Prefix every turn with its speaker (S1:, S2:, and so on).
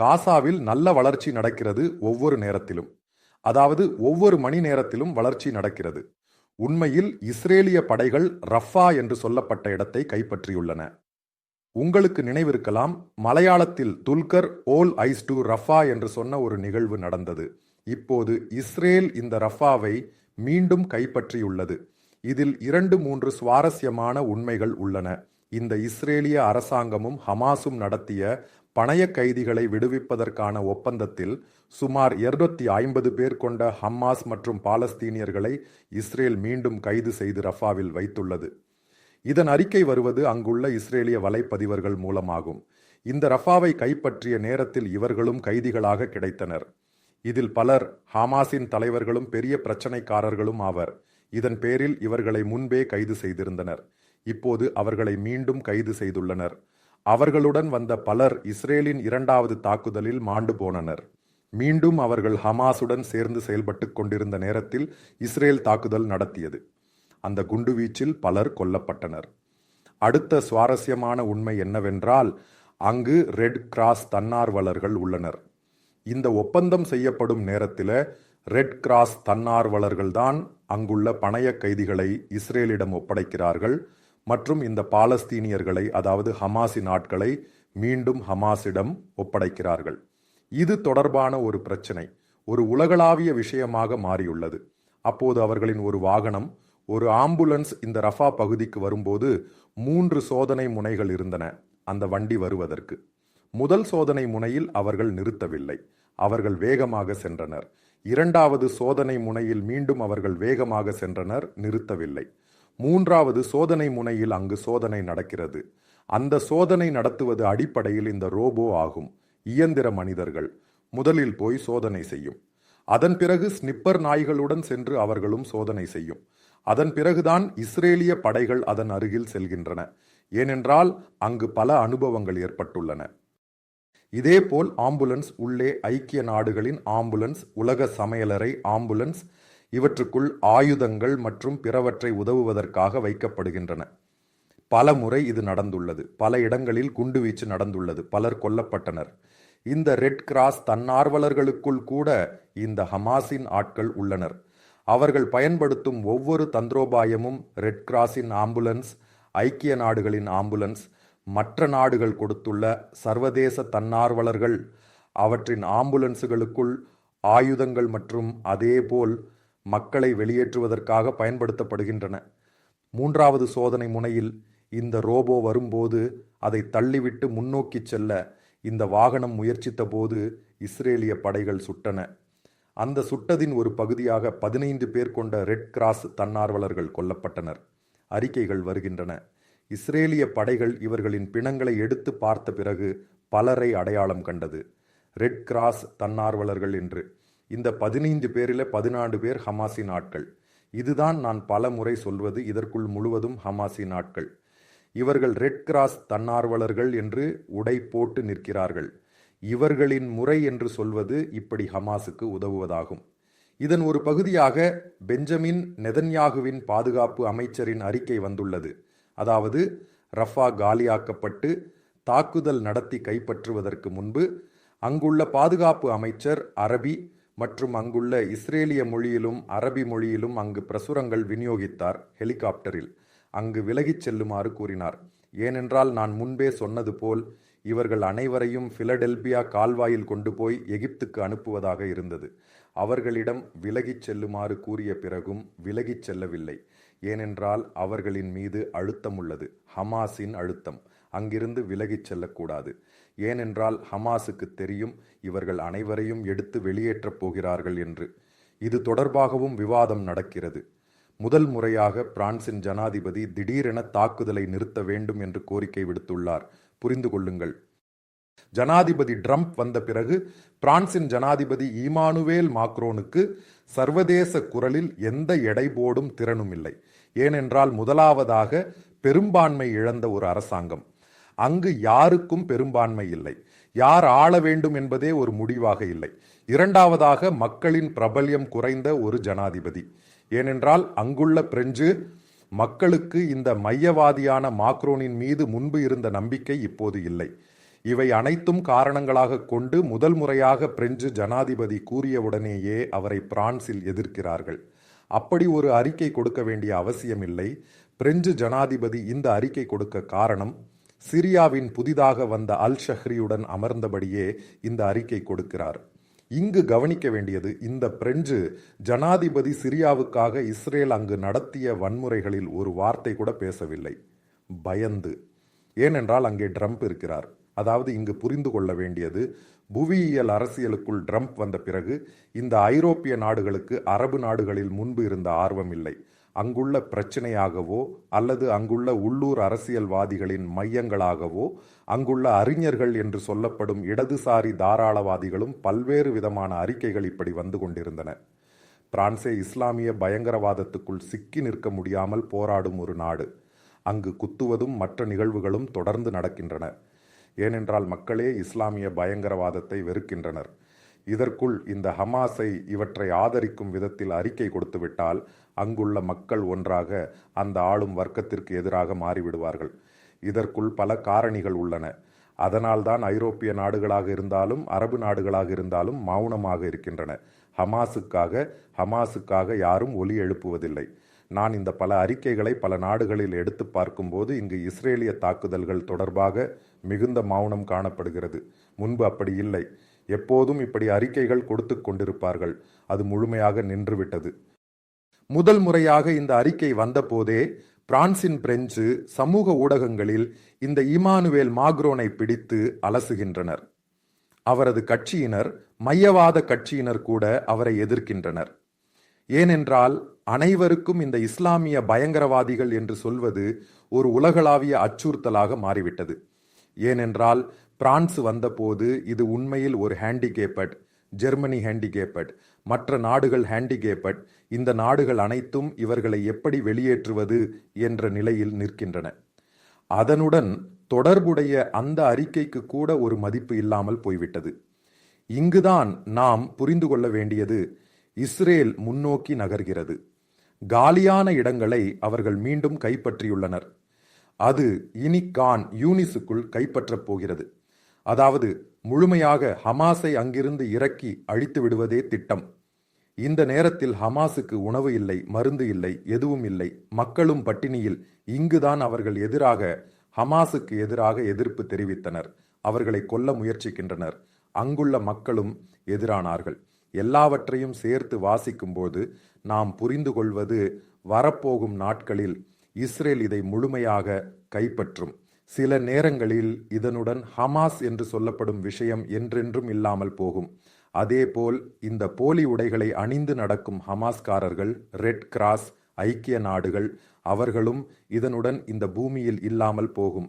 S1: காசாவில் நல்ல வளர்ச்சி நடக்கிறது ஒவ்வொரு நேரத்திலும். அதாவது ஒவ்வொரு மணி நேரத்திலும் வளர்ச்சி நடக்கிறது. உண்மையில் இஸ்ரேலிய படைகள் ரஃபா என்று சொல்லப்பட்ட இடத்தை கைப்பற்றியுள்ளன. உங்களுக்கு நினைவிருக்கலாம் மலையாளத்தில் Dulquer all eyes to Rafah என்று சொன்ன ஒரு நிகழ்வு நடந்தது. இப்போது இஸ்ரேல் இந்த ரஃபாவை மீண்டும் கைப்பற்றியுள்ளது. இதில் இரண்டு மூன்று சுவாரஸ்யமான உண்மைகள் உள்ளன. இந்த இஸ்ரேலிய அரசாங்கமும் ஹமாஸும் நடத்திய பணைய கைதிகளை விடுவிப்பதற்கான ஒப்பந்தத்தில் சுமார் இருநூத்தி ஐம்பது பேர் கொண்ட ஹமாஸ் மற்றும் பாலஸ்தீனியர்களை இஸ்ரேல் மீண்டும் கைது செய்து ரஃபாவில் வைத்துள்ளது. இதன் அறிக்கை வருவது அங்குள்ள இஸ்ரேலிய வலைப்பதிவர்கள் மூலமாகும். இந்த ரஃபாவை கைப்பற்றிய நேரத்தில் இவர்களும் கைதிகளாக கிடைத்தனர். இதில் பலர் ஹமாஸின் தலைவர்களும் பெரிய பிரச்சனைக்காரர்களும் ஆவர். இதன் பேரில் இவர்களை முன்பே கைது செய்திருந்தனர். இப்போது அவர்களை மீண்டும் கைது செய்துள்ளனர். அவர்களுடன் வந்த பலர் இஸ்ரேலின் இரண்டாவது தாக்குதலில் மாண்டு போனனர். மீண்டும் அவர்கள் ஹமாஸுடன் சேர்ந்து செயல்பட்டு கொண்டிருந்த நேரத்தில் இஸ்ரேல் தாக்குதல் நடத்தியது. அந்த குண்டுவீச்சில் பலர் கொல்லப்பட்டனர். அடுத்த சுவாரஸ்யமான உண்மை என்னவென்றால் அங்கு ரெட் கிராஸ் தன்னார்வலர்கள் உள்ளனர். இந்த ஒப்பந்தம் செய்யப்படும் நேரத்தில் ரெட் கிராஸ் தன்னார்வலர்கள்தான் அங்குள்ள பணைய கைதிகளை இஸ்ரேலிடம் ஒப்படைக்கிறார்கள். மற்றும் இந்த பாலஸ்தீனியர்களை அதாவது ஹமாஸின் ஆட்களை மீண்டும் ஹமாஸிடம் ஒப்படைக்கிறார்கள். இது தொடர்பான ஒரு பிரச்சனை. ஒரு உலகளாவிய விஷயமாக மாறியுள்ளது. அப்போது அவர்களின் ஒரு வாகனம் ஒரு ஆம்புலன்ஸ் இந்த ரஃபா பகுதிக்கு வரும்போது மூன்று சோதனை முனைகள் இருந்தன அந்த வண்டி வருவதற்கு. முதல் சோதனை முனையில் அவர்கள் நிறுத்தவில்லை. அவர்கள் வேகமாக சென்றனர். இரண்டாவது சோதனை முனையில் மீண்டும் அவர்கள் வேகமாக சென்றனர் நிறுத்தவில்லை. மூன்றாவது சோதனை முனையில் அங்கு சோதனை நடக்கிறது. அந்த சோதனை நடத்துவது அடிப்படையில் இந்த ரோபோ ஆகும். இயந்திர மனிதர்கள். முதலில் போய் சோதனை செய்யும். அதன் பிறகு ஸ்னிப்பர் நாய்களுடன் சென்று அவர்களும் சோதனை செய்யும். அதன் பிறகுதான் இஸ்ரேலிய படைகள் அதன் அருகில் செல்கின்றன. ஏனென்றால் அங்கு பல அனுபவங்கள் ஏற்பட்டுள்ளன. இதேபோல் ஆம்புலன்ஸ் உள்ளே ஐக்கிய நாடுகளின் ஆம்புலன்ஸ் உலக சமையலறை ஆம்புலன்ஸ் இவற்றுக்குள் ஆயுதங்கள் மற்றும் பிறவற்றை உதவுவதற்காக வைக்கப்படுகின்றன. பல முறை இது நடந்துள்ளது. பல இடங்களில் குண்டுவீச்சு நடந்துள்ளது. பலர் கொல்லப்பட்டனர். இந்த ரெட் கிராஸ் தன்னார்வலர்களுக்குள் கூட இந்த ஹமாஸின் ஆட்கள் உள்ளனர். அவர்கள் பயன்படுத்தும் ஒவ்வொரு தந்திரோபாயமும் ரெட் கிராஸின் ஆம்புலன்ஸ் ஐக்கிய நாடுகளின் ஆம்புலன்ஸ் மற்ற நாடுகள் கொடுத்துள்ள சர்வதேச தன்னார்வலர்கள் அவற்றின் ஆம்புலன்ஸுகளுக்குள் ஆயுதங்கள் மற்றும் அதேபோல் மக்களை வெளியேற்றுவதற்காக பயன்படுத்தப்படுகின்றன. மூன்றாவது சோதனை முனையில் இந்த ரோபோ வரும்போது அதை தள்ளிவிட்டு முன்னோக்கி செல்ல இந்த வாகனம் முயற்சித்த போது இஸ்ரேலிய படைகள் சுட்டன. அந்த சுட்டதின் ஒரு பகுதியாக பதினைந்து பேர் கொண்ட ரெட் கிராஸ் தன்னார்வலர்கள் கொல்லப்பட்டனர். அறிக்கைகள் வருகின்றன. இஸ்ரேலிய படைகள் இவர்களின் பிணங்களை எடுத்து பார்த்த பிறகு பலரை அடையாளம் கண்டது. ரெட் கிராஸ் தன்னார்வலர்கள் என்று. இந்த பதினைந்து பேரில் பதினான்கு பேர் ஹமாஸின் ஆட்கள். இதுதான் நான் பல முறை சொல்வது இதற்குள் முழுவதும் ஹமாஸின் ஆட்கள். இவர்கள் ரெட் கிராஸ் தன்னார்வலர்கள் என்று உடை போட்டு நிற்கிறார்கள். இவர்களின் முறை என்று சொல்வது இப்படி ஹமாஸுக்கு உதவுவதாகும். இதன் ஒரு பகுதியாக பெஞ்சமின் நெதன்யாகுவின் பாதுகாப்பு அமைச்சரின் அறிக்கை வந்துள்ளது. அதாவது ரஃபா காலியாக்கப்பட்டு தாக்குதல் நடத்தி கைப்பற்றுவதற்கு முன்பு அங்குள்ள பாதுகாப்பு அமைச்சர் அரபி மற்றும் அங்குள்ள இஸ்ரேலிய மொழியிலும் அரபி மொழியிலும் அங்கு பிரசுரங்கள் விநியோகித்தார் ஹெலிகாப்டரில். அங்கு விலகிச் செல்லுமாறு கூறினார். ஏனென்றால் நான் முன்பே சொன்னது போல் இவர்கள் அனைவரையும் பிலடெல்பியா கால்வாயில் கொண்டு போய் எகிப்துக்கு அனுப்புவதாக இருந்தது. அவர்களிடம் விலகிச் செல்லுமாறு கூறிய பிறகும் விலகிச் செல்லவில்லை. ஏனென்றால் அவர்களின் மீது அழுத்தம் உள்ளது. ஹமாஸின் அழுத்தம். அங்கிருந்து விலகிச் செல்லக்கூடாது. ஏனென்றால் ஹமாஸுக்கு தெரியும் இவர்கள் அனைவரையும் எடுத்து வெளியேற்றப் போகிறார்கள் என்று. இது தொடர்பாகவும் விவாதம் நடக்கிறது. முதல் முறையாக பிரான்சின் ஜனாதிபதி திடீரென தாக்குதலை நிறுத்த வேண்டும் என்று கோரிக்கை விடுத்துள்ளார். புரிந்து கொள்ளுங்கள். ஜனாதிபதி ட்ரம்ப் வந்த பிறகு பிரான்சின் ஜனாதிபதி ஈமானுவேல் மாக்ரோனுக்கு சர்வதேச குரலில் எந்த எடை போடும் திறனும் இல்லை ஏனென்றால் முதலாவதாக பெரும்பான்மை இழந்த ஒரு அரசாங்கம். அங்கு யாருக்கும் பெரும்பான்மை இல்லை. யார் ஆள வேண்டும் என்பதே ஒரு முடிவாக இல்லை. இரண்டாவதாக மக்களின் பிரபல்யம் குறைந்த ஒரு ஜனாதிபதி. ஏனென்றால் அங்குள்ள பிரெஞ்சு மக்களுக்கு இந்த மையவாதியான மாக்ரோனின் மீது முன்பு இருந்த நம்பிக்கை இப்போது இல்லை. இவை அனைத்தும் காரணங்களாக கொண்டு முதல் முறையாக பிரெஞ்சு ஜனாதிபதி கூறியவுடனேயே அவரை பிரான்சில் எதிர்க்கிறார்கள். அப்படி ஒரு அறிக்கை கொடுக்க வேண்டிய அவசியமில்லை. பிரெஞ்சு ஜனாதிபதி இந்த அறிக்கை கொடுக்க காரணம் சிரியாவின் புதிதாக வந்த அல் ஷஹ்ரியுடன் அமர்ந்தபடியே இந்த அறிக்கை கொடுக்கிறார். இங்கு கவனிக்க வேண்டியது இந்த பிரெஞ்சு ஜனாதிபதி சிரியாவுக்காக இஸ்ரேல் அங்கு நடத்திய வன்முறைகளில் ஒரு வார்த்தை கூட பேசவில்லை. பயந்து. ஏனென்றால் அங்கே ட்ரம்ப் இருக்கிறார். அதாவது இங்கு புரிந்து கொள்ள வேண்டியது புவியியல் அரசியலுக்குள் ட்ரம்ப் வந்த பிறகு இந்த ஐரோப்பிய நாடுகளுக்கு அரபு நாடுகளில் முன்பு இருந்த ஆர்வம் இல்லை. அங்குள்ள பிரச்சனையாகவோ அல்லது அங்குள்ள உள்ளூர் அரசியல்வாதிகளின் மையங்களாகவோ அங்குள்ள அறிஞர்கள் என்று சொல்லப்படும் இடதுசாரி தாராளவாதிகளும் பல்வேறு விதமான அறிக்கைகள் இப்படி வந்து கொண்டிருந்தன. பிரான்சே இஸ்லாமிய பயங்கரவாதத்துக்குள் சிக்கி நிற்க முடியாமல் போராடும் ஒரு நாடு. அங்கு குத்துவதும் மற்ற நிகழ்வுகளும் தொடர்ந்து நடக்கின்றன. ஏனென்றால் மக்களே இஸ்லாமிய பயங்கரவாதத்தை வெறுக்கின்றனர். இதற்குள் இந்த ஹமாஸை இவற்றை ஆதரிக்கும் விதத்தில் அறிக்கை கொடுத்துவிட்டால் அங்குள்ள மக்கள் ஒன்றாக அந்த ஆளும் வர்க்கத்திற்கு எதிராக மாறிவிடுவார்கள். இதற்குள் பல காரணிகள் உள்ளன. அதனால்தான் ஐரோப்பிய நாடுகளாக இருந்தாலும் அரபு நாடுகளாக இருந்தாலும் மௌனமாக இருக்கின்றன. ஹமாஸுக்காக ஹமாஸுக்காக யாரும் ஒலி எழுப்புவதில்லை. நான் இந்த பல அறிக்கைகளை பல நாடுகளில் எடுத்து பார்க்கும்போது இங்கு இஸ்ரேலிய தாக்குதல்கள் தொடர்பாக மிகுந்த மௌனம் காணப்படுகிறது. முன்பு அப்படி இல்லை. எப்போதும் இப்படி அறிக்கைகள் கொடுத்து கொண்டிருப்பார்கள். அது முழுமையாக நின்றுவிட்டது. முதல் முறையாக இந்த அறிக்கை வந்தபோதே பிரான்சின் பிரெஞ்சு சமூக ஊடகங்களில் இந்த இமானுவேல் மாக்ரோனை பிடித்து அலசுகின்றனர். அவரது கட்சியினர் மையவாத கட்சியினர் கூட அவரை எதிர்க்கின்றனர். ஏனென்றால் அனைவருக்கும் இந்த இஸ்லாமிய பயங்கரவாதிகள் என்று சொல்வது ஒரு உலகளாவிய அச்சுறுத்தலாக மாறிவிட்டது. ஏனென்றால் பிரான்ஸ் வந்தபோது இது உண்மையில் ஒரு ஹேண்டிகேப்பட் ஜெர்மனி ஹேண்டிகேப்பட் மற்ற நாடுகள் ஹேண்டிகேப்பட் இந்த நாடுகள் அனைத்தும் இவர்களை எப்படி வெளியேற்றுவது என்ற நிலையில் நிற்கின்றன. அதனுடன் தொடர்புடைய அந்த அறிக்கைக்கு கூட ஒரு மதிப்பு இல்லாமல் போய்விட்டது. இங்குதான் நாம் புரிந்து கொள்ள வேண்டியது இஸ்ரேல் முன்னோக்கி நகர்கிறது. காலியான இடங்களை அவர்கள் மீண்டும் கைப்பற்றியுள்ளனர். அது இனி கான் யூனிஸுக்குள் கைப்பற்றப் போகிறது. அதாவது முழுமையாக ஹமாஸை அங்கிருந்து இறக்கி அழித்து விடுவதே திட்டம். இந்த நேரத்தில் ஹமாஸுக்கு உணவு இல்லை மருந்து இல்லை எதுவும் இல்லை. மக்களும் பட்டினியில் இங்குதான் அவர்கள் எதிராக ஹமாஸுக்கு எதிராக எதிர்ப்பு தெரிவித்தனர். அவர்களை கொல்ல முயற்சிக்கின்றனர். அங்குள்ள மக்களும் எதிரானார்கள். எல்லாவற்றையும் சேர்த்து வாசிக்கும்போது நாம் புரிந்து கொள்வது வரப்போகும் நாட்களில் இஸ்ரேல் இதை முழுமையாக கைப்பற்றும். சில நேரங்களில் இதனுடன் ஹமாஸ் என்று சொல்லப்படும் விஷயம் என்றென்றும் இல்லாமல் போகும். அதேபோல் இந்த போலி உடைகளை அணிந்து நடக்கும் ஹமாஸ்காரர்கள் ரெட் கிராஸ் ஐக்கிய நாடுகள் அவர்களும் இதனுடன் இந்த பூமியில் இல்லாமல் போகும்.